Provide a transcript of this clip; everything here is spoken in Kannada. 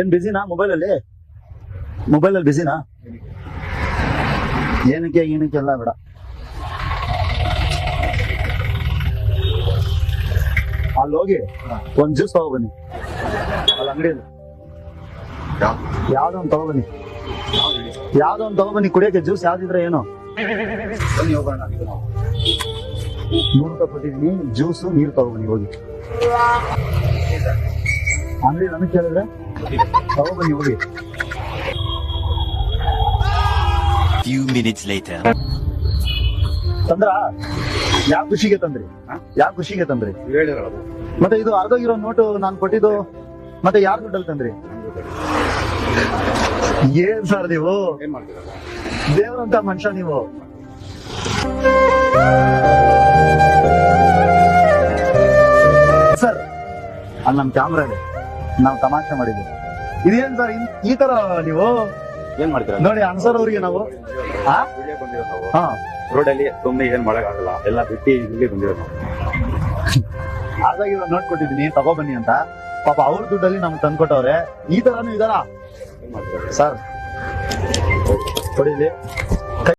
ಏನ್ ಬಿಸಿನಾ ಮೊಬೈಲ್ ಅಲ್ಲಿ ಬಿಸಿನಾ ಏನಕ್ಕೆ ಏನಕ್ಕೆ ಎಲ್ಲ ಬೇಡ. ಅಲ್ಲಿ ಹೋಗಿ ಒಂದ್ ಜ್ಯೂಸ್ ತಗೊಬನ್ನಿ ಅಲ್ಲಿ ಅಂಗಡಿಯಲ್ಲಿ ಯಾವ್ದೋ ತಗೋ ಬನ್ನಿ. ಯಾವ್ದೋ ಒಂದು ತಗೊಬನ್ನಿ ಕುಡಿಯಕ್ಕೆ ಜ್ಯೂಸ್ ಯಾವ್ದಿದ್ರೆ ಏನು? ಬನ್ನಿ, ಹೋಗೋಣ. ನೂರು ರೂಪಾಯಿ ಕೊಟ್ಟಿದ್ದೀನಿ. ಜ್ಯೂಸು ನೀರು ತಗೊಬನ್ನಿ ಹೋಗಿ. ಅಂಗಡಿ ನನಗೆ ಕೇಳಿದ್ರೆ ಹೋಗಿ ಫ್ಯೂ ಮಿನಿಟ್ಸ್ later. ತಂದ್ರ ಯಾವ ಖುಷಿಗೆ ತಂದ್ರಿ? ಯಾವ ಖುಷಿಗೆ ತಂದ್ರಿ? ಮತ್ತೆ ಇದು ಅರ್ಧೋಗಿರೋ ನೋಟು ನಾನು ಕೊಟ್ಟಿದ್ದು, ಮತ್ತೆ ಯಾರ್ ದುಡ್ಡಲ್ಲಿ ತಂದ್ರಿ? ಏನ್ ಸರ್ ನೀವು? ದೇವರಂತ ಮನುಷ್ಯ ನೀವು. ಸರ್, ಅಲ್ಲಿ ನಮ್ ಕ್ಯಾಮ್ರಾ ನಾವು ತಮಾಷೆ ಮಾಡಿದ್ವಿ ಇದೇನ್ ಸರ್ ಈ ತರ ನೀವು? ಏನ್ ಮಾಡ್ತೀರಾ? ನೋಡಿ ಅನ್ಸರ್ ಅವ್ರಿಗೆ ನಾವು ಆ? ಹಾ. ರೋಡಲ್ಲಿ ಸುಮ್ಮನೆ ಏನ್ ಮಾಡಕ್ಕಾಗಲ್ಲ. ಎಲ್ಲ ಬಿಟ್ಟು ಇಲ್ಲಿ ಬಂದಿರೋ ನಾವು. ಹಾಗಾಗಿ ನೋಟ್ ಕೊಟ್ಟಿದ್ದೀನಿ ತಗೊಬನ್ನಿ ಅಂತ. ಪಾಪ ಅವ್ರ ದುಡ್ಡಲ್ಲಿ ನಮ್ಗೆ ತಂದ್ಕೊಟ್ಟವ್ರೆ. ಈ ತರನು ಇದಾರ? ಏನ್ ಮಾಡ್ತೀರಾ? ಸರ್. ಕೊಡಿಲಿ